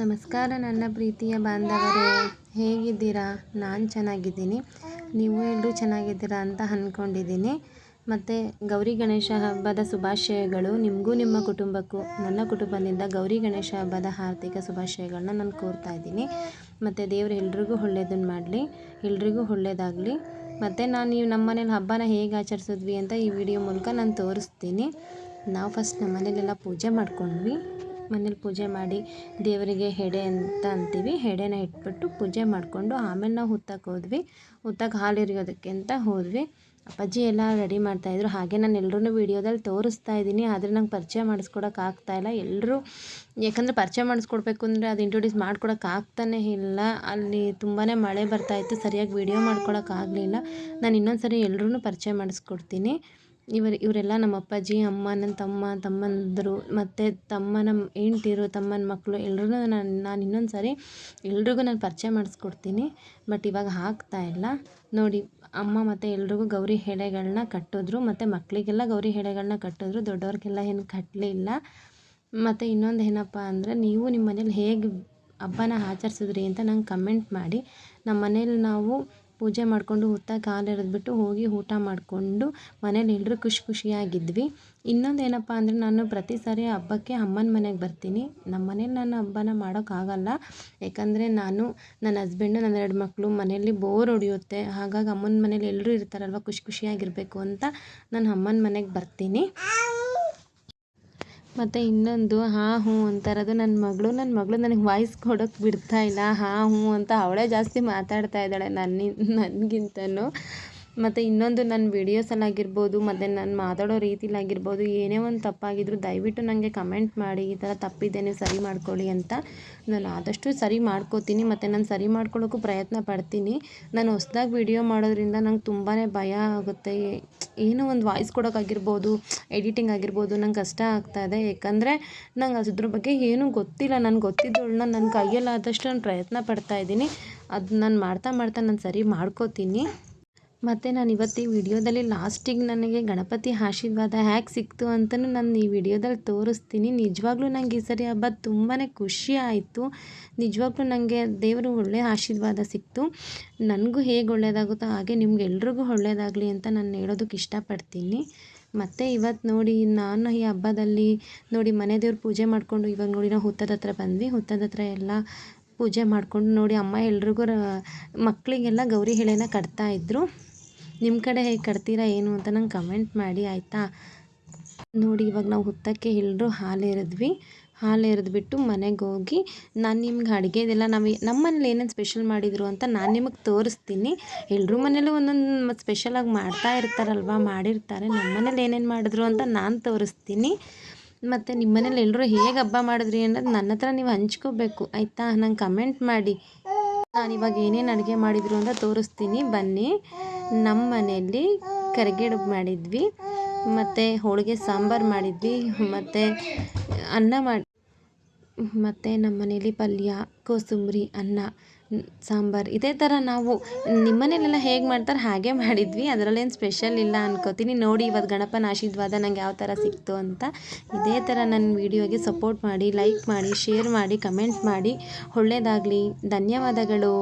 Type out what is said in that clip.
ನಮಸ್ಕಾರ ನನ್ನ ಪ್ರೀತಿಯ ಬಾಂಧವರೇ, ಹೇಗಿದ್ದೀರಾ? ನಾನು ಚೆನ್ನಾಗಿದ್ದೀನಿ. ನೀವು ಎಲ್ಲರೂ ಚೆನ್ನಾಗಿದ್ದೀರಾ ಅಂತ ಅಂದ್ಕೊಂಡಿದ್ದೀನಿ ಮತ್ತು ಗೌರಿ ಗಣೇಶ ಹಬ್ಬದ ಶುಭಾಶಯಗಳು ನಿಮಗೂ ನಿಮ್ಮ ಕುಟುಂಬಕ್ಕೂ, ನನ್ನ ಕುಟುಂಬದಿಂದ ಗೌರಿ ಗಣೇಶ ಹಬ್ಬದ ಆರ್ಥಿಕ ಶುಭಾಶಯಗಳನ್ನ ನಾನು ಕೋರ್ತಾ ಇದ್ದೀನಿ. ಮತ್ತು ದೇವರು ಎಲ್ರಿಗೂ ಒಳ್ಳೆಯದನ್ನು ಮಾಡಲಿ, ಎಲ್ರಿಗೂ ಒಳ್ಳೆಯದಾಗಲಿ ಮತ್ತು ನಾನು ನೀವು ನಮ್ಮ ಮನೇಲಿ ಹಬ್ಬನ ಹೇಗೆ ಆಚರಿಸಿದ್ವಿ ಅಂತ ಈ ವಿಡಿಯೋ ಮೂಲಕ ನಾನು ತೋರಿಸ್ತೀನಿ. ನಾವು ಫಸ್ಟ್ ನಮ್ಮ ಮನೇಲೆಲ್ಲ ಪೂಜೆ ಮಾಡ್ಕೊಂಡ್ವಿ. ಮನೇಲಿ ಪೂಜೆ ಮಾಡಿ ದೇವರಿಗೆ ಹೆಡೆ ಅಂತ ಅಂತೀವಿ. ಹೆಡೆನ ಇಟ್ಬಿಟ್ಟು ಪೂಜೆ ಮಾಡಿಕೊಂಡು ಆಮೇಲೆ ನಾವು ಹುತ್ತಕ್ಕೆ ಹೋದ್ವಿ. ಹುತ್ತಕ್ಕೆ ಹಾಲು ಎರಿಯೋದಕ್ಕೆ ಅಂತ ಹೋದ್ವಿ. ಅಪ್ಪಾಜಿ ಎಲ್ಲ ರೆಡಿ ಮಾಡ್ತಾಯಿದ್ರು ಹಾಗೆ ನಾನು ಎಲ್ಲರೂ ವೀಡಿಯೋದಲ್ಲಿ ತೋರಿಸ್ತಾ ಇದ್ದೀನಿ. ಆದರೆ ನಂಗೆ ಪರಿಚಯ ಮಾಡಿಸ್ಕೊಡೋಕೆ ಇಲ್ಲ. ಎಲ್ಲರೂ ಯಾಕಂದರೆ ಪರಿಚಯ ಮಾಡಿಸ್ಕೊಡ್ಬೇಕು ಅಂದರೆ ಅದು ಇಂಟ್ರೊಡ್ಯೂಸ್ ಮಾಡ್ಕೊಡೋಕೆ ಆಗ್ತಾನೇ ಇಲ್ಲ. ಅಲ್ಲಿ ತುಂಬಾ ಮಳೆ ಬರ್ತಾಯಿತ್ತು ಸರಿಯಾಗಿ ವೀಡಿಯೋ ಮಾಡ್ಕೊಳಕ್ಕಾಗಲಿಲ್ಲ ನಾನು ಇನ್ನೊಂದು ಸರಿ ಎಲ್ಲರೂ ಪರಿಚಯ ಮಾಡಿಸ್ಕೊಡ್ತೀನಿ. ಇವರು, ಇವರೆಲ್ಲ ನಮ್ಮ ಅಪ್ಪಾಜಿ, ಅಮ್ಮ ನನ್ನ ತಮ್ಮ, ತಮ್ಮಂದಿರು, ಮತ್ತು ತಮ್ಮನ ಹೆಂಡ್ತಿರು, ತಮ್ಮನ ಮಕ್ಕಳು ಎಲ್ರೂ ನಾನು ನಾನು ಇನ್ನೊಂದು ಸಾರಿ ಎಲ್ರಿಗೂ ನಾನು ಪರಿಚಯ ಮಾಡಿಸ್ಕೊಡ್ತೀನಿ. ಬಟ್ ಇವಾಗ ಇಲ್ಲ. ನೋಡಿ, ಅಮ್ಮ ಮತ್ತು ಎಲ್ರಿಗೂ ಗೌರಿ ಎಳೆಗಳನ್ನ ಕಟ್ಟಿದ್ರು, ಮತ್ತು ಮಕ್ಕಳಿಗೆಲ್ಲ ಗೌರಿ ಹೆಡೆಗಳನ್ನ ಕಟ್ಟಿದ್ರು, ದೊಡ್ಡವ್ರಿಗೆಲ್ಲ ಏನು ಕಟ್ಟಲಿಲ್ಲ ಮತ್ತು ಇನ್ನೊಂದು ಏನಪ್ಪ ಅಂದರೆ, ನೀವು ನಿಮ್ಮ ಮನೇಲಿ ಹೇಗೆ ಹಬ್ಬನ ಆಚರಿಸಿದ್ರಿ ಅಂತ ನಂಗೆ ಕಮೆಂಟ್ ಮಾಡಿ. ನಮ್ಮ ಮನೇಲಿ ನಾವು ಪೂಜೆ ಮಾಡಿಕೊಂಡು ಕಾಲು ಎರೆದ್ಬಿಟ್ಟು ಹೋಗಿ ಊಟ ಮಾಡಿಕೊಂಡು ಮನೇಲಿ ಎಲ್ಲರೂ ಖುಷಿ ಖುಷಿಯಾಗಿದ್ವಿ. ಇನ್ನೊಂದು ಏನಪ್ಪ ಅಂದರೆ ನಾನು ಪ್ರತಿ ಸಾರಿ ಹಬ್ಬಕ್ಕೆ ಅಮ್ಮನ ಮನೆಗೆ ಬರ್ತೀನಿ. ನಮ್ಮ ಮನೇಲಿ ನಾನು ಹಬ್ಬನ ಮಾಡೋಕ್ಕಾಗಲ್ಲ ಯಾಕಂದರೆ ನಾನು, ನನ್ನ ಹಸ್ಬೆಂಡು ನನ್ನ ಎರಡು ಮಕ್ಕಳು ಮನೆಯಲ್ಲಿ ಬೋರ್ ಹೊಡೆಯುತ್ತೆ. ಹಾಗಾಗಿ ಅಮ್ಮನ ಮನೇಲಿ ಎಲ್ಲರೂ ಇರ್ತಾರಲ್ವ, ಖುಷಿ ಖುಷಿಯಾಗಿರಬೇಕು ಅಂತ ನಾನು ಅಮ್ಮನ ಮನೆಗೆ ಬರ್ತೀನಿ. ಮತ್ತು ಇನ್ನೊಂದು, ಹಾಂ, ಹ್ಞೂ ಅಂತಾರದು ನನ್ನ ಮಗಳು. ನನ್ನ ಮಗಳು ನನಗೆ ವಾಯ್ಸ್ ಕೊಡೋಕ್ಕೆ ಬಿಡ್ತಾ ಇಲ್ಲ. ಹಾಂ, ಹ್ಞೂ ಅಂತ ಅವಳೇ ಜಾಸ್ತಿ ಮಾತಾಡ್ತಾ ಇದ್ದಾಳೆ ನನ್ನ ನನಗಿಂತನೂ. ಮತ್ತು ಇನ್ನೊಂದು ನನ್ನ ವೀಡಿಯೋಸಲ್ಲಾಗಿರ್ಬೋದು ಮತ್ತು ನಾನು ಮಾತಾಡೋ ರೀತಿಲಾಗಿರ್ಬೋದು, ಏನೇ ಒಂದು ತಪ್ಪಾಗಿದ್ದರೂ ದಯವಿಟ್ಟು ನನಗೆ ಕಮೆಂಟ್ ಮಾಡಿ, ಈ ಥರ ತಪ್ಪಿದೆ ಸರಿ ಮಾಡ್ಕೊಳ್ಳಿ ಅಂತ ನಾನು ಆದಷ್ಟು ಸರಿ ಮಾಡ್ಕೋತೀನಿ. ಮತ್ತು ನಾನು ಸರಿ ಮಾಡ್ಕೊಳ್ಳೋಕ್ಕೂ ಪ್ರಯತ್ನ ಪಡ್ತೀನಿ. ನಾನು ಹೊಸ್ದಾಗಿ ವೀಡಿಯೋ ಮಾಡೋದ್ರಿಂದ ನಂಗೆ ತುಂಬಾ ಭಯ ಆಗುತ್ತೆ. ಏನೋ ಒಂದು ವಾಯ್ಸ್ ಕೊಡೋಕ್ಕಾಗಿರ್ಬೋದು ಎಡಿಟಿಂಗ್ ಆಗಿರ್ಬೋದು, ನಂಗೆ ಕಷ್ಟ ಆಗ್ತಾಯಿದೆ ಯಾಕಂದರೆ ನಂಗೆ ಅದ್ರ ಬಗ್ಗೆ ಏನೂ ಗೊತ್ತಿಲ್ಲ. ನನ್ಗೆ ಗೊತ್ತಿದ್ದೋಳನ್ನ ನನ್ನ ಕೈಯಲ್ಲಾದಷ್ಟು ನಾನು ಪ್ರಯತ್ನ ಪಡ್ತಾಯಿದ್ದೀನಿ ಅದು ನಾನು ಮಾಡ್ತಾ ಮಾಡ್ತಾ ನಾನು ಸರಿ ಮಾಡ್ಕೋತೀನಿ. ಮತ್ತು ನಾನು ಇವತ್ತು ಈ ವಿಡಿಯೋದಲ್ಲಿ ಲಾಸ್ಟಿಗೆ ನನಗೆ ಗಣಪತಿ ಆಶೀರ್ವಾದ ಹ್ಯಾಗೆ ಸಿಕ್ತು ಅಂತಲೂ ನಾನು ಈ ವಿಡಿಯೋದಲ್ಲಿ ತೋರಿಸ್ತೀನಿ. ನಿಜವಾಗ್ಲೂ ನನಗೆ ಈ ಸರಿ ಹಬ್ಬ ತುಂಬಾ ಖುಷಿ ಆಯಿತು. ನಿಜವಾಗ್ಲೂ ನನಗೆ ದೇವರು ಒಳ್ಳೆಯ ಆಶೀರ್ವಾದ ಸಿಕ್ತು. ನನಗೂ ಹೇಗೆ ಒಳ್ಳೆಯದಾಗುತ್ತೋ ಹಾಗೆ ನಿಮ್ಗೆಲ್ರಿಗೂ ಒಳ್ಳೆಯದಾಗಲಿ ಅಂತ ನಾನು ಹೇಳೋದಕ್ಕೆ ಇಷ್ಟಪಡ್ತೀನಿ. ಮತ್ತು ಇವತ್ತು ನೋಡಿ ನಾನು ಈ ಹಬ್ಬದಲ್ಲಿ ನೋಡಿ ಮನೆ ದೇವ್ರ ಪೂಜೆ ಮಾಡಿಕೊಂಡು ಇವಾಗ ನೋಡಿ ನಾವು ಹುತ್ತದ ಹತ್ರ ಬಂದ್ವಿ. ಹುತ್ತದ ಹತ್ರ ಎಲ್ಲ ಪೂಜೆ ಮಾಡಿಕೊಂಡು ನೋಡಿ ಅಮ್ಮ ಎಲ್ರಿಗೂ ಮಕ್ಕಳಿಗೆಲ್ಲ ಗೌರಿ ಎಳೆನ ಕಟ್ತಾಯಿದ್ರು ನಿಮ್ಮ ಕಡೆ ಹೇಗೆ ಕಟ್ತೀರಾ, ಏನು ಅಂತ ನಂಗೆ ಕಮೆಂಟ್ ಮಾಡಿ, ಆಯಿತಾ? ನೋಡಿ, ಇವಾಗ ನಾವು ಹುತ್ತಕ್ಕೆ ಎಲ್ಲರೂ ಹಾಲು ಎರೆದ್ವಿ. ಹಾಲು ಎರೆದ್ಬಿಟ್ಟು ಮನೆಗೆ ಹೋಗಿ ನಾನು ನಿಮ್ಗೆ ಅಡುಗೆದೆಲ್ಲ ನಾವು ನಮ್ಮ ಮನೇಲಿ ಏನೇನು ಸ್ಪೆಷಲ್ ಮಾಡಿದರು ಅಂತ ನಾನು ನಿಮಗೆ ತೋರಿಸ್ತೀನಿ. ಎಲ್ಲರೂ ಮನೇಲೂ ಒಂದೊಂದು ಸ್ಪೆಷಲಾಗಿ ಮಾಡ್ತಾ ಇರ್ತಾರಲ್ವ, ಮಾಡಿರ್ತಾರೆ. ನಮ್ಮ ಮನೇಲಿ ಏನೇನು ಮಾಡಿದ್ರು ಅಂತ ನಾನು ತೋರಿಸ್ತೀನಿ. ಮತ್ತು ನಿಮ್ಮ ಮನೇಲಿ ಎಲ್ಲರೂ ಹೇಗೆ ಹಬ್ಬ ಮಾಡಿದ್ರಿ ಅನ್ನೋದು ನನ್ನ ಹತ್ರ ನೀವು ಹಂಚ್ಕೋಬೇಕು, ಆಯಿತಾ? ನಂಗೆ ಕಮೆಂಟ್ ಮಾಡಿ. ನಾನು ಇವಾಗ ಏನೇನು ಅಡುಗೆ ಮಾಡಿದರು ಅಂತ ತೋರಿಸ್ತೀನಿ. ಬನ್ನಿ. ನಮ್ಮ ಮನೆಯಲ್ಲಿ ಕರಿಗಡುಬು ಮಾಡಿದ್ವಿ, ಮತ್ತು ಹೋಳಿಗೆ ಸಾಂಬಾರು ಮಾಡಿದ್ವಿ, ಮತ್ತು ಅನ್ನ ಮಾಡಿ, ಮತ್ತು ನಮ್ಮ ಮನೇಲಿ ಪಲ್ಯ, ಕೋಸಂಬರಿ, ಅನ್ನ, ಸಾಂಬಾರು, ಇದೇ ಥರ ನಾವು ನಿಮ್ಮ ಮನೇಲೆಲ್ಲ ಹೇಗೆ ಮಾಡ್ತಾರೆ ಹಾಗೆ ಮಾಡಿದ್ವಿ. ಅದರಲ್ಲೇನು ಸ್ಪೆಷಲ್ ಇಲ್ಲ ಅನ್ಕೋತೀನಿ. ನೋಡಿ ಇವತ್ತು ಗಣಪನ ಆಶೀರ್ವಾದ ನಂಗೆ ಯಾವ ಥರ ಸಿಕ್ತು ಅಂತ. ಇದೇ ಥರ ನನ್ನ ವೀಡಿಯೋಗೆ ಸಪೋರ್ಟ್ ಮಾಡಿ, ಲೈಕ್ ಮಾಡಿ, ಶೇರ್ ಮಾಡಿ, ಕಮೆಂಟ್ ಮಾಡಿ. ಒಳ್ಳೆಯದಾಗಲಿ ಧನ್ಯವಾದಗಳು.